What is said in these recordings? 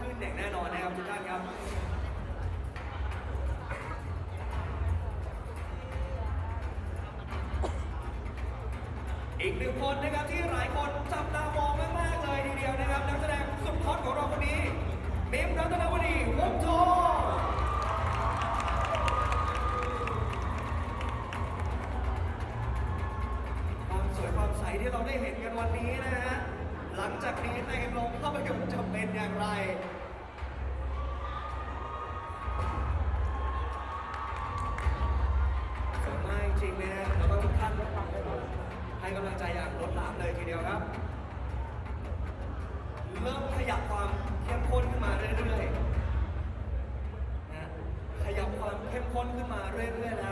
ขึ้นอย่างแน่นอนนะครับทุกท่านครับอีกหนึ่งคนนะครับที่หลายคนจับตามองมากๆเลยทีเดียวนะครับนักแสดงสุดฮอตของเราคนนี้มิมรัตนวดีวงทองความสวยความใสที่เราได้เห็นกันวันนี้นะฮะ ลังจากนี้ในโรงภาพยนตร์จะเป็นอย่างไร สวยมากจริงๆนะฮะแล้วก็ทุกท่านให้กำลังใจอย่างล้นหลามเลยทีเดียวครับ เริ่มขยับความเข้มข้นขึ้นมาเรื่อยๆนะขยับความเข้มข้นขึ้นมาเรื่อยๆแล้ว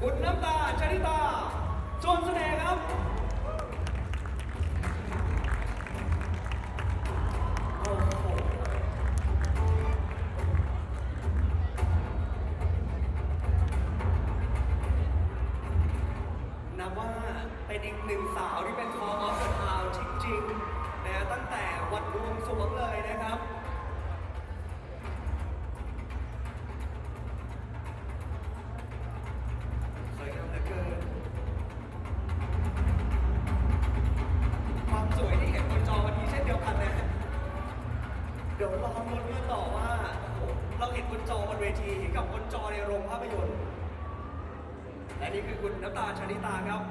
คุณน้ำตาชริตาจนแสดงครับ ยวลอลุ้นกันต่อว่า เราเห็นบนจอบนเวทีกับบนจอในโรงภาพยนตร์และนี่คือคุณน้ำตาลชนิตาครับ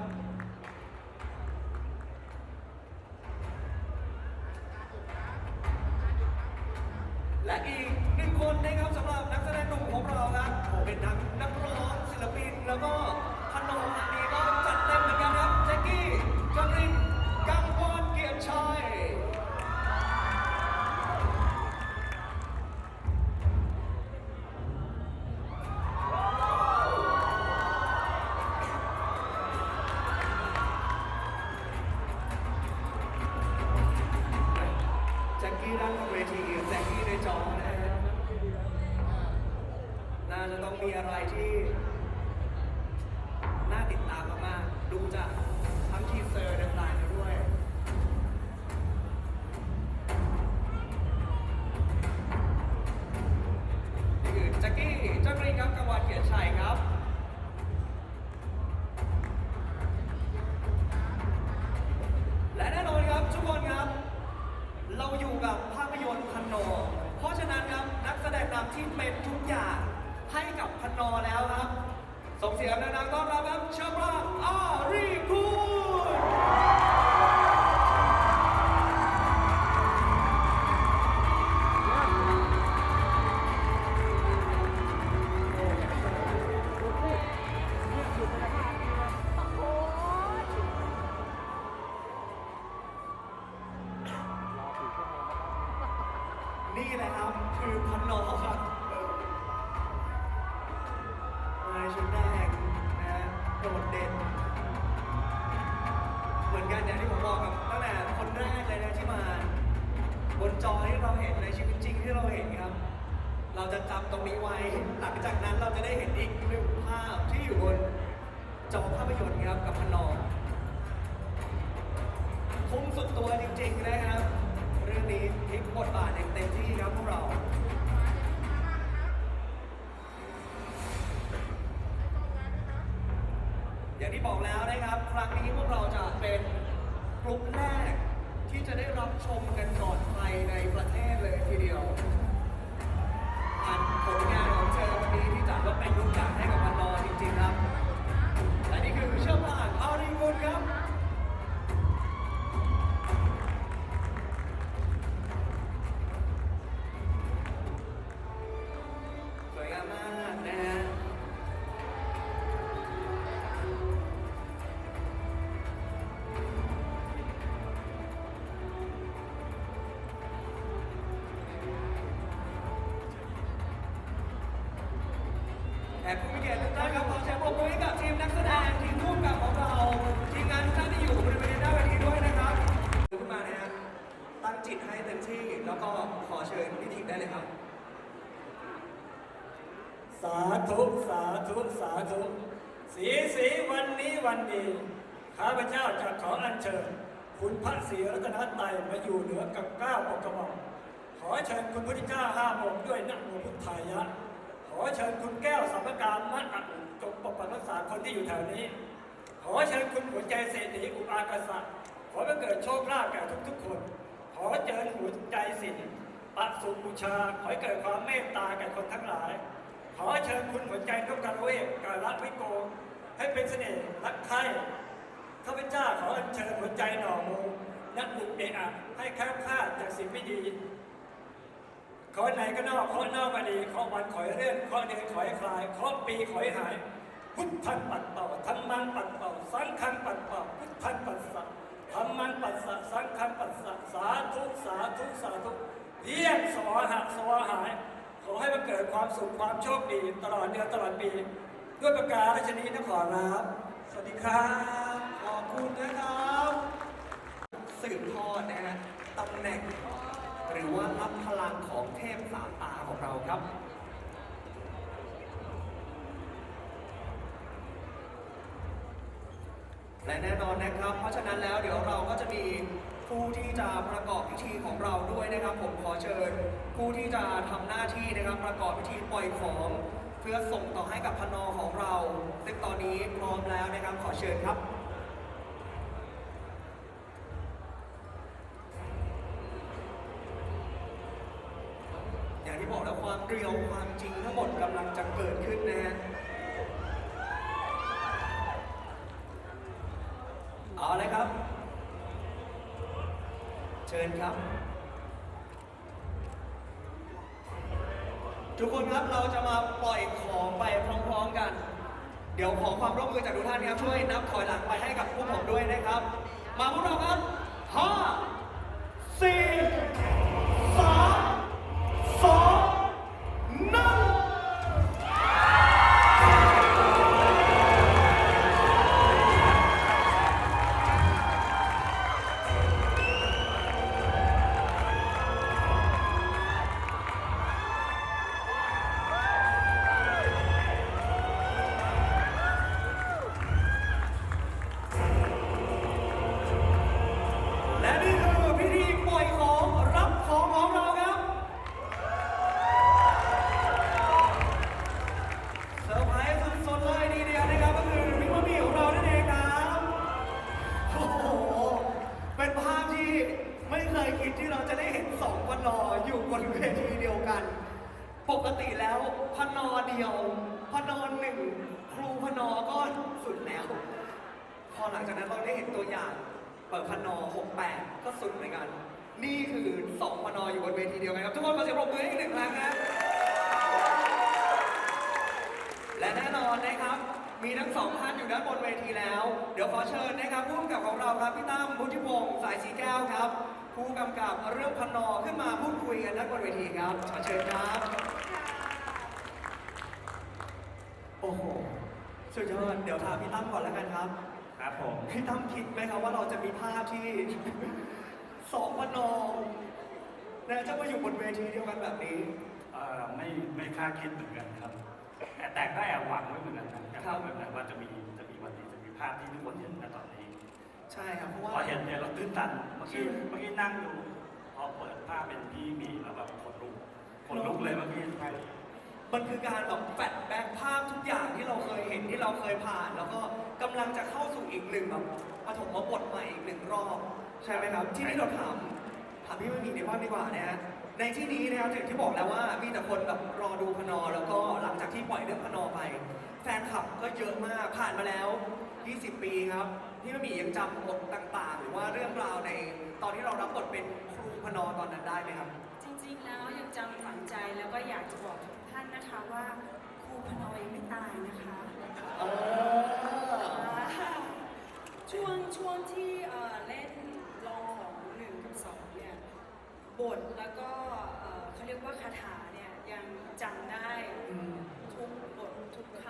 บนเวทีแจ็คกี้ในจอนะฮะน่าจะต้องมีอะไรที่ น่าติดตามมากๆดูจากทั้งทีเซอร์ต่างๆด้วย นี่คือแจ็คกี้เจักรีนครับกบวานเกียรติชัยครับและแน่นอนครับทุกคนครับ เราอยู่กับภาพยนตร์พันนอ เพราะฉะนั้นครับ นักแสดงนำที่เป็นทุกอย่างให้กับพนอแล้วครับ ส่งเสียงดังๆต้อนรับครับเชอร์บราอารีคูณ ชุดแรกนะฮะโดดเด่น เหมือนกันอย่างที่ผมบอกครับตั้งแต่คนแรกเลยนะที่มา บนจอที่เราเห็นในชีวิตจริงที่เราเห็นครับ เราจะจำตรงนี้ไว้ หลังจากนั้นเราจะได้เห็นอีกหนึ่งภาพที่อยู่บนจอภาพยนตร์ครับกับพนนอทุ่มสุดตัวจริงๆนะครับ เรื่องนี้พลิกบทบาทเต็มที่ครับพวกเรา อย่างที่บอกแล้วนะครับ ครั้งนี้พวกเราจะเป็นกลุ่มแรกที่จะได้รับ ชมกันก่อนใครในประเทศเลยทีเดียว แถกผู้มีเกียรติทุกท่านครับขอเสียงปรบมือให้กับทีมนักแสดงทีมร่วมกับของเราทีมงานทุกท่านที่อยู่บริเวณหน้าเวทีด้วยนะครับขึ้นมานะฮะตั้งจิตให้เต็มที่แล้วก็ขอเชิญพี่ทีมได้เลยครับ สาธุสาธุสาธุสีสีวันนี้วันดีข้าพเจ้าจะขออัญเชิญ คุณพระศรีรัตนตรัยมาอยู่เหนือกับเก้าปกระหม่อมขอเชิญคุณพุทธเจ้าห้าองค์ด้วยนะโมพุทธายะ ขอเชิญคุณแก้วสัมภการมัดอักจงปกปักรักษาคนที่อยู่แถวนี้ ขอเชิญคุณหัวใจเศรษฐีอุปอากษัตริย์ขอให้เกิดโชคลาภแก่ทุกๆคน ขอเชิญหัวใจสินปะสุบูชาขอให้เกิดความเมตตาแก่คนทั้งหลาย ขอเชิญคุณหัวใจนกกรเวกกาลัวิโก ให้เป็นเสน่ห์รักใคร่ข้าพเจ้าขอเชิญหัวใจหน่อมูนักบุกเอะอะให้แค้วคลาดจากสิ่งไม่ดี ขอไหนก็นอกขอนอกมาดีขอวันขอให้เลื่อนขอเดือนขอให้คลายขอปีขอให้หาย พุทธันปัดเป่าธรรมันปัดเป่า สังฆันปัดเป่า พุทธันปัสสะธรรมันปัสสะสังฆันปัสสะสาธุสาธุสาธุเยี่ยมสวาหะสวาหาย ขอให้มันเกิดความสุขความโชคดีตลอดเดือนตลอดปี ด้วยประกาศราชนีนะขอรับสวัสดีครับ ขอบคุณนะครับ สืบทอดนะฮะตำแหน่ง หรือว่ารับพลังของเทพสามตาของเราครับและแน่นอนนะครับ เพราะฉะนั้นแล้วเดี๋ยวเราก็จะมีผู้ที่จะประกอบพิธีของเราด้วยนะครับ ผมขอเชิญ ผู้ที่จะทำหน้าที่นะครับ ประกอบพิธีปล่อยของ เพื่อส่งต่อให้กับพนอของเรา ซึ่งตอนนี้พร้อมแล้วนะครับขอเชิญครับ อย่างที่บอกแล้วความเกลียวความจริงทั้งหมดกำลังจะเกิดขึ้นนะฮะเอาเลยครับ เชิญครับ ทุกคนครับเราจะมาปล่อยของไปพร้อมๆกัน เดี๋ยวขอความร่วมมือจากทุกท่านครับช่วยนับถอยหลังไปให้กับพวกผมด้วยนะครับ มาพวกเราครับห้าสี่ ไม่เคยคิดที่เราจะได้เห็นสองพนออยู่บนเวทีเดียวกัน ปกติแล้วพนอเดียวพนอหนึ่งครูพนอก็สุดแล้ว พอหลังจากนั้นเราได้เห็นตัวอย่างเปิดพนอ68 ก็สุดเหมือนกัน นี่คือ2พนออยู่บนเวทีเดียวกันครับทุกคนขอเสียงปรบมือให้อีกหนึ่งครั้งนะและแน่นอนนะครับมีทั้งสองท่านอยู่ด้านบนเวทีแล้ว เดี๋ยวขอเชิญนะครับผู้กำกับของเราครับพี่ตั้มพุทธิพงศ์สายสีแก้วครับ ผู้กำกับเรื่องพนอขึ้นมาพูดคุยกันด้านบนเวทีครับขอเชิญครับ โอ้โหสุดยอดเดี๋ยวถามพี่ตั้มก่อนแล้วกันครับ ครับผม พี่ตั้มคิดไหมครับว่าเราจะมีภาพที่ สองพนอนะจะมาอยู่บนเวทีเดียวกันแบบนี้ เอ่อไม่ไม่คาดคิดเหมือนกันครับ แต่แต่ก็แอบหวังไว้เหมือนกันนะคครัรับบเหมือนกันว่าจะมีจะมีวันนี้จะมีภาพที่ทุกคนเห็นณตอนนี้ ใช่ครับเพราะพว่าอเห็นเนี่ยเราตื้นตันเมื่อกี้เมื่อกี้นั่งดูพอเปิดภาพเป็นพี่หมีแล้วแบบขนลุกขนลุกเลยเมื่อกี้ใช่มันคือการแบบแฟลชแบ็กภาพทุกอย่างที่เราเคยเห็นที่เราเคยผ่าน แล้วก็กำลังจะเข้าสู่อีกหนึ่งแบบปฐมบทใหม่อีกหนึ่งรอบ ใช่ไหมครับ ที่นี่เราถามถามพี่ไม่มีในบ้างดีกว่านะฮะในที่นี้นะครับอย่างที่บอกแล้วว่ามีแต่คนแบบรอดูพนอ แล้วก็หลังจากที่ปล่อยเรื่องพนอไป แฟนคลับก็เยอะมากผ่านมาแล้ว 20 ปีครับ พี่ไม่มียังจำบทต่างๆ หรือว่าเรื่องราวในตอนที่เรารับบทเป็นครูพนอตอนนั้นได้ไหมครับ จริงๆ แล้วยังจำฝังใจแล้วก็อยากจะบอกทุกท่านนะคะว่าครูพนอยไม่ตายนะคะเออช่วงช่วงที่เอ่อเล่นลองของหนึ่งกับสองเนี่ยบทแล้วก็เอ่อเขาเรียกว่าคาถาเนี่ยยังจำได้อืมทุกบททุกค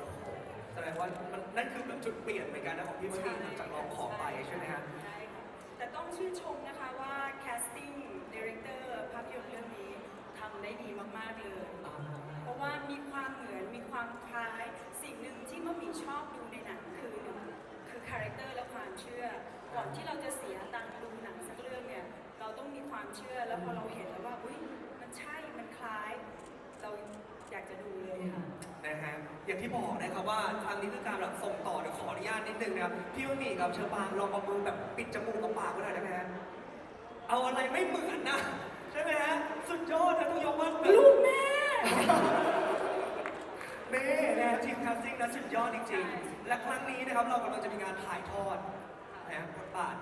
ำแสดงว่ามัน นั่นคือแบบจุดเปลี่ยนเหมือนกันนะของพี่มณีหลังจากร้องขอไปใช่ไหมฮะ ใช่ค่ะแต่ต้องชื่นชมนะคะว่า casting director ภาพยนตร์เรื่องนี้ทำได้ดีมาก ๆ เลย เพราะว่ามีความเหมือนมีความคล้ายสิ่งหนึ่งที่มะหมี่ชอบดูในหนังคือหนึ่งคือคาแรคเตอร์และความเชื่อ ก่อนที่เราจะเสียตังค์ดูหนังสักเรื่องเนี่ยเราต้องมีความเชื่อแล้วพอเราเห็นแล้วว่าอุ้ยมันใช่มันคล้าย เราอยากจะดูเลยค่ะ นะฮะอย่างที่บอกนะครับว่าครั้งนี้คือการแบบส่งต่อเดี๋ยวขออนุญาตนิดนึงนะครับพี่ว่ามีกับเชอปางลองเอามือแบบปิดจมูกกับปากไว้หน่อยได้ไหมฮะเอาอะไรไม่เหมือนนะใช่ไหมฮะสุดยอดนะต้องยกว่าลูกแม่เม่นะทีมคาสติ้งนะสุดยอดจริงๆ และครั้งนี้นะครับเรากำลังจะมีการถ่ายทอดนะฮะบทบาท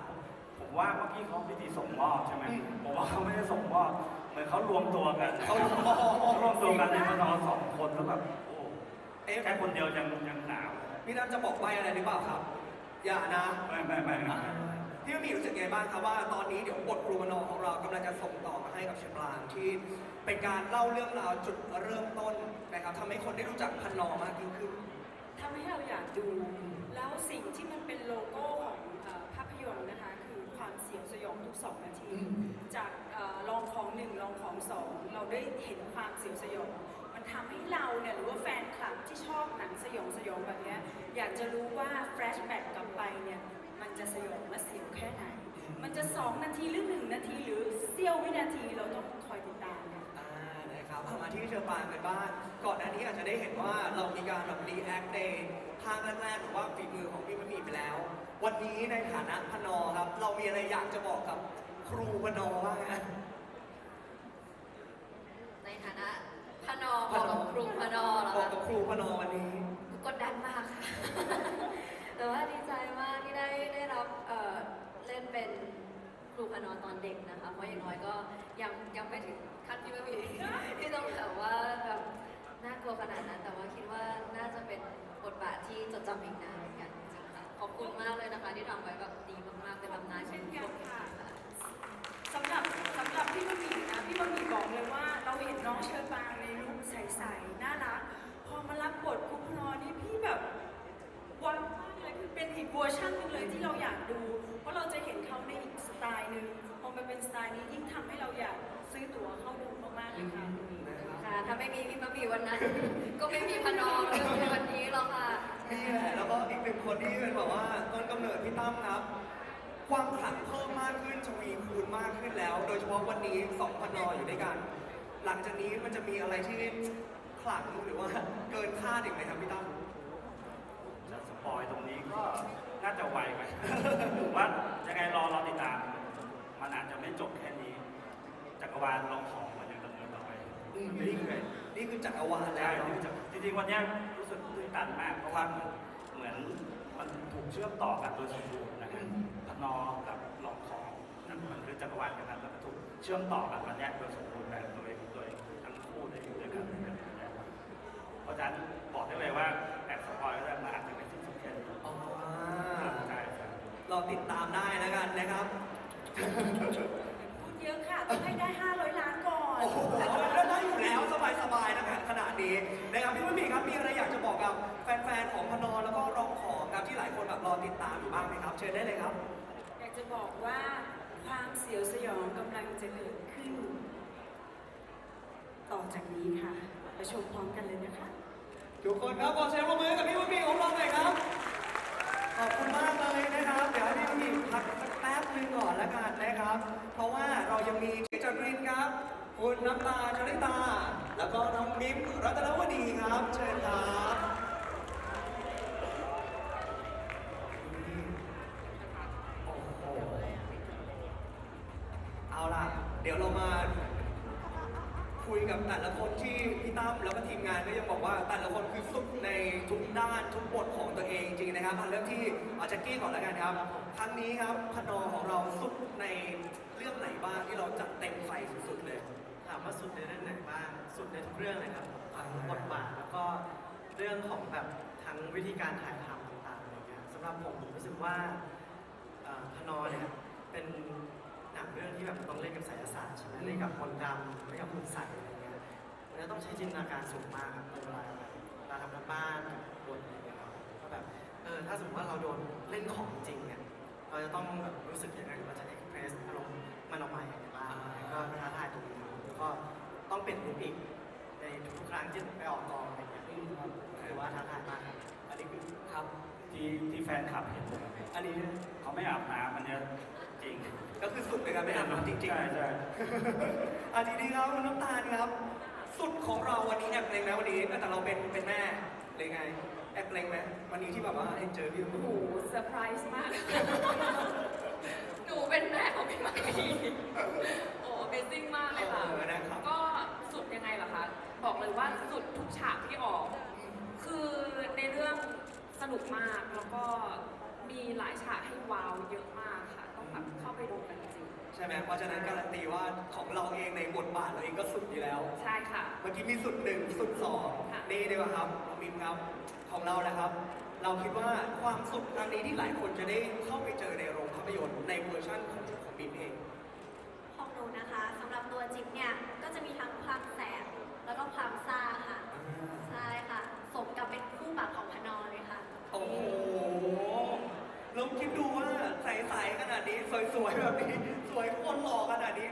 ผมว่าเมื่อกี้เขาพิธีส่งมอบใช่ไหมอืม ผมว่าเขาไม่ได้ส่งมอบเหมือนเขารวมตัวกันเขารวมตัวกันในพนอสองคนแล้วแบบโอ้ เอ๊ะแค่คนเดียวยังยังหนาวพี่น้ำจะบอกใบอะไรหรือเปล่าครับ อย่านะไม่ไม่ไม่ไม่พี่มีรู้สึกไงบ้างครับว่าตอนนี้เดี๋ยวบทครูมโนของเรากำลังจะส่งต่อมาให้กับเชฟลางที่เป็นการเล่าเรื่องราวจุดเริ่มต้นนะครับทำให้คนได้รู้จักพันนอมากยิ่งขึ้น ทำให้เราอยากดู แล้วสิ่งที่มันเป็นโลโก้ของเอ่อภาพยนตร์นะคะ คือความเสียวสยองทุกสองนาทีอืมจากเอ่อลองของหนึ่งลองของสองเราได้เห็นความเสียวสยองมัน ทำให้เราเนี่ยหรือว่าแฟนคลับที่ชอบหนังสยองสยองแบบนี้อยากจะรู้ว่าแฟลชแบ็กกลับไปเนี่ยมันจะสยองและเสียวแค่ไหน มันจะสองนาทีหรือหนึ่งนาทีหรือเสี้ยววินาทีเราต้องคอยติดตามค่ะอ่านะครับมาที่เชอปางกันบ้างก่อนหน้านี้อาจจะได้เห็นว่าเรามีการแบบรีแอคในทางแรกๆหรือว่าฝีมือของพี่มันมีไปแล้ว วันนี้ในฐานะพนอครับเรามีอะไรอยากจะบอกกับครูพนอบ้างฮะ ในฐานะพนอบอกกับครูพนอเห รอบอกคะกับครูพนอวันนี้ กดดันมากค่ะ แต่ว่าดีใจมากที่ได้ได้รับเอ่อเล่นเป็นครูพนอตอนเด็กนะคะ เพราะอย่างน้อยก็ยังยังไม่ถึงขั้นที่ไม่มีที่ต้องแบบว่าแบบน่ากลัวขนาดนั้น แต่ว่าคิดว่าน่าจะเป็นบทบาทที่จดจำอีกนานเหมือนกันจริงๆค่ะ ขอบคุณมากเลยนะคะ ที่ทำไว้แบบดีมากๆเป็นตำนานเช่นกันค่ะค่ะสำหรับสำหรับพี่บะหมี่นะพี่บะหมี่บอกเลยว่าเราเห็นน้องเชอปางในลุคใสๆน่า หนึ่งพอมาเป็นสไตล์นี้ยิ่งทำให้เราอยากซื้อตั๋วเข้าดูมากๆเลยค่ะค่ะถ้าไม่มีพี่มะหมี่วันนั้น ก็ไม่มีพนอในวันนี้หรอกค่ะ นี่แหละแล้วก็อีกหนึ่งคนที่เป็นแบบว่าต้นกำเนิดพี่ตั้มครับ ความขลังเพิ่มมากขึ้นทวีคูณมากขึ้นแล้ว โดยเฉพาะวันนี้สองพันนออยู่ด้วยกัน หลังจากนี้มันจะมีอะไรที่ขลังหรือว่าเกินคาดอีกไหมครับพี่ตั้มจะสปอยตรงนี้ก็น่าจะไวไปผมว่ายังไงรอรอติดตาม มันอาจจะไม่จบแค่นี้ จักร วาลลองของมันยังดำเนินต่อไปอืมไม่เรื่อยนี่คือจักรวาลๆแล้ได้วนี่จะจริงๆวันเนี้ยรู้สึกตื่นตันมากเพราะว่าเหมือนมันถูกเชื่อมต่อกันโดยสมบูรณ์นะครับพนอกับลองของนั่นมันคือจักรวาลกันนั้นแล้วก็ถูกเชื่อมต่อกันวันเนี้ยโดยสมบูรณ์แบบโดยโดยทั้งคู่ได้อยู่ด้วยกันนะครับเพราะฉะนั้นบอกได้เลยว่าแอบสปอยล์แล้วมันอาจจะไม่สิ้นสุดแค่นี้อ๋อใช่ใช่ เราติดตามได้แล้วกันนะครับพูด เยอะค่ะต้องให้ได้ 500 ล้านก่อน โอ้โหได้อยู่แล้วสบายๆนะครับขนาดนี้นะครับพี่ไม่มีครับมีอะไรอยากจะบอกกับแฟนๆของพนอแล้วก็ร้องของครับที่หลายคนแบบรอติดตามอยู่บ้างไหมครับเชิญได้เลยครับ อยากจะบอกว่าความเสียวสยองกำลังจะเกิดขึ้น ต่อจากนี้ค่ะไปชมพร้อมกันเลยนะคะ ทุกคนครับขอเสียงปรบมือกับพี่มุมีของเราหน่อยครับขอบคุณมากเลยนะครับเดี๋ยวให้พี่มุมีพักสัก แป๊บหนึงก่อนละกันนะครับ เพราะว่าเรายังมีที่จักรินครับ คุณน้ำตาลชลิตา แล้วก็น้องมิมรัตนวดีครับ เชิญครับเอาล่ะ เดี๋ยวเรามา คุยกับแต่ละคนที่พี่ตั้มแล้วก็ทีมงานก็ยังบอกว่าแต่ละคนคือสุดในทุกด้านทุกบทของตัวเองจริงๆนะครับเอาเริ่มที่อาจ็คกี้ก่อนแล้วกันครับครั้งนี้ครับพนอของเราสุดในเรื่องไหนบ้างที่เราจัดเต็มไฟสุดๆเลยถามว่าสุดในเรื่องไหนบ้างสุดในทุกเรื่องเลยครับบทบาทแล้วก็เรื่องของแบบทั้งวิธีการถ่ายทำต่างๆอะไรเงี้ยสำหรับผมผมรู้สึกว่าพนอเนี่ยเป็น หนังเรื่องที่แบบต้องเล่นกับไสยศาสตร์ใช่ไหมเล่นกับมนต์ดำเล่นกับคุณใสยอะไรเงี้ยมันจะต้องใช้จินตนาการสูงมากครับในเวลาเวลาทำกันบ้านกับบทอะไรอย่างเงี้ยครับก็แบบเออถ้าสมมติว่าเราโดนเล่นของจริงเนี่ยเราจะต้องแบบรู้สึกยังไงเราจะเอ็กเพรสอารมณ์มันออกมาอย่างไรบ้างก็ท้าทายตรงนี้ครับแล้วก็ต้องเป็นลุคอีกในทุกๆครั้งที่ไปออกกองอะไรอย่างเงี้ยถือว่าท้าทายมากครับอันนี้คือครับที่ที่แฟนคลับเห็นนะครับอันนี้เขาไม่อาบน้ำมันเนี่ย จริง ก็คือสุดเลยครับไม่อาบน้ำจริงๆใช่ใช่อาทีนี้ครับคุณน้ำตาลครับ สุดของเราวันนี้แอบเกรงไหมวันนี้แต่เราเป็นเป็นแม่หรือไง แอบเกรงไหมวันนี้ที่แบบว่าเห็นเจอพี่โอ้โหเซอร์ไพรส์มาก หนูเป็นแม่ของพี่ไมค์โอ้ Amazing มากเลยค่ะเออนะครับก็สุดยังไงล่ะคะ บอกเลยว่าสุดทุกฉากที่ออก คือในเรื่องสนุกมากแล้วก็มีหลายฉากให้ว้าวเยอะมากค่ะต้อง แบบเข้าไปดูกันจริงใช่ไหมเพราะฉะนั้นการันตีว่าของเราเองในบทบาทเราเองก็สุดอยู่แล้ว ๆใช่ค่ะ เมื่อกี้มีสุดหนึ่งสุดสองค่ะ นี่ดีกว่าครับน้องมิมครับของเรานะครับ เราคิดว่าความสุดครั้งนี้ที่หลายคนจะได้เข้าไปเจอในโรงภาพยนตร์ในเวอร์ชั่นของของมิมเอง ของหนูนะคะสำหรับตัวจิ๊บเนี่ยก็จะมีทั้งความแสบแล้วก็ความซ่าค่ะ ใช่ค่ะ สมกับเป็นคู่บักของพนอเลยค่ะ โอ้โหเราคิดดูว่าใสๆขนาดนี้ ส วยๆแบบนี้ สวยคนหล่อขนาดนี้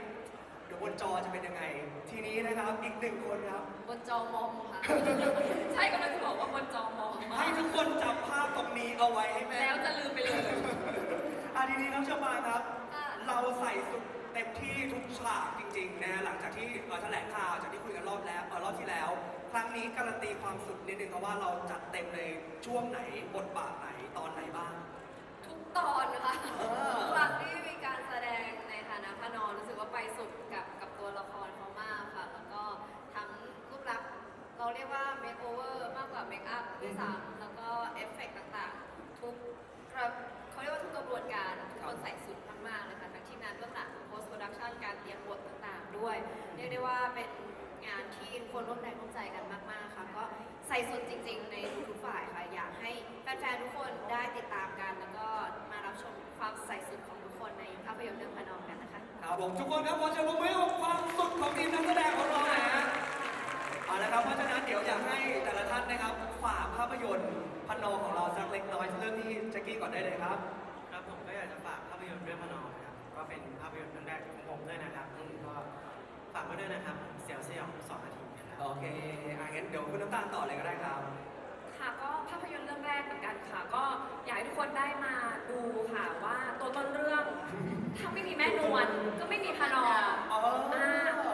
เดี๋ยวบนจอจะเป็นยังไง ทีนี้นะครับอีกหนึ่งคนครับ บนจอมอมค่ะ ใช่กำลังจะบอกว่าบนจอมองมาให้กทุกคนจำภาพตรงนี้เอาไว้ให้แม่นแล้วจะลืมไปเลย อะทีนี้น้องชมาครับ ค่ะ เราใส่สุดเต็มที่ทุกฉากจริงๆนะหลังจากที่เราแถลงข่าวจากที่คุยกันรอบแล้วเอ่อรอบที่แล้ว ครั้งนี้การันตีความสุดนิดนึงครับว่าเราจัดเต็มในช่วงไหนบทบาทไหนตอนไหนบ้าง ทุกตอนนะคะ เออาพยนตร์เรื่องพนอมกันนะคะ ครับผมทุกคนครับขอเชิญปรบมือให้กับความสุดของทีมนักแสดงของเราหน่อยฮะเอาละครับเพราะฉะนั้นเดี๋ยวอยากให้แต่ละท่านนะครับ ฝากภาพยนตร์พันนอของเราสักเล็กน้อยเริ่มที่แจ็คกี้ก่อนได้เลยครับ ครับผมก็อยากจะฝากภาพยนตร์เรื่องพนอนะครับก็เป็นภาพยนตร์เรื่องแรกของผมด้วยนะครับก็ฝากไว้ด้วยนะครับเสียวสยองสองนาทีนะครับ โอเคอะงั้นเดี๋ยวคุณน้ำตาลต่อเลยก็ได้ครับ ค่ะก็ภาพยนตร์เรื่องแรกเหมือนกันค่ะ ก็อยากให้ทุกคนได้มาดูค่ะว่าตัวต้นเรื่องถ้าไม่มีแม่นวลก็ไม่มีพนออ๋ออ่า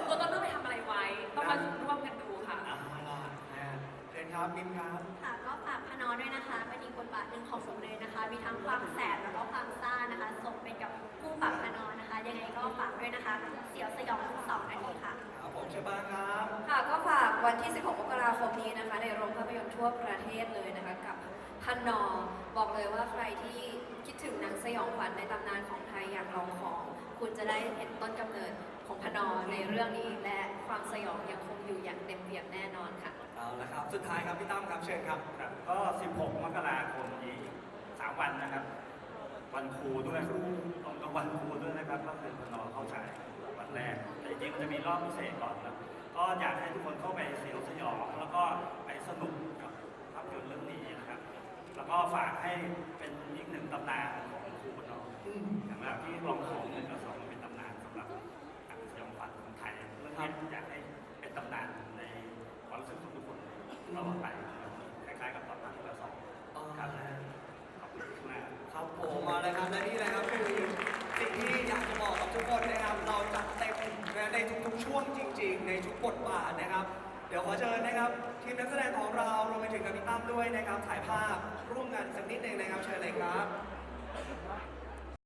ตัวต้นเรื่องไปทำอะไรไว้ ต้องมาร่วมกันดูค่ะเอาล่ะนะเชิญครับมิมครับ ค่ะก็ฝากพนอด้วยนะคะเป็นอีกบทบาทหนึ่งของผมเลยนะคะ มีทั้งความแสบแล้วก็ความซ่านะคะสม นี้นะคะในโรงภาพยนตร์ทั่วประเทศเลยนะคะกับพันนอบอกเลยว่าใครที่คิดถึงหนังสยองขวัญในตำนานของไทยอยากลองของ คุณจะได้เห็นต้นกำเนิดของพนอในเรื่องนี้ และความสยองยังคงอยู่อย่างเต็มเปี่ยมแน่นอนค่ะ เอาละครับ สุดท้ายครับพี่ตั้มครับเชิญครับ ครับก็ 16 มกราคมนี้3วันนะครับ วันครูด้วยตรงกับวันครูด้วยนะครับ ก็คือพนอเข้าฉายวันแรก แต่จริงๆมันจะมีรอบพิเศษก่อนนะก็อยากให้ทุกคนเข้าไปเสียวสยอง แล้วก็ไปสนุกกับภาพยนตร์เรื่องนี้นะครับ แล้วก็ ฝากให้เป็นอีกหนึ่งตำนานของครูพนออย่างแบบที่ลองของหนึ่งกับสองมันเป็นตำนานสำหรับหนังสยองขวัญของไทยเรื่องนี้อยากให้เป็นตำนานในความรู้สึกของทุกคนตลอดไปนะครับคล้ายๆกับตอนที่เราสองครับขอบคุณมากครับผมมาเลยครับและนี่เลยครับคือสิ่งที่อยากจะบอกกับทุกคนนะครับ เราจัดเต็มนะในทุกๆช่วงจริง ๆ ในทุกบทบาทนะครับเดี๋ยวขอเชิญนะครับ ทีมนักแสดงของเรารวมไปถึงกับพี่ตั้มด้วยนะครับถ่ายภาพ ร่วมกันสักนิดหนึ่งนะครับเชิญเลยครับ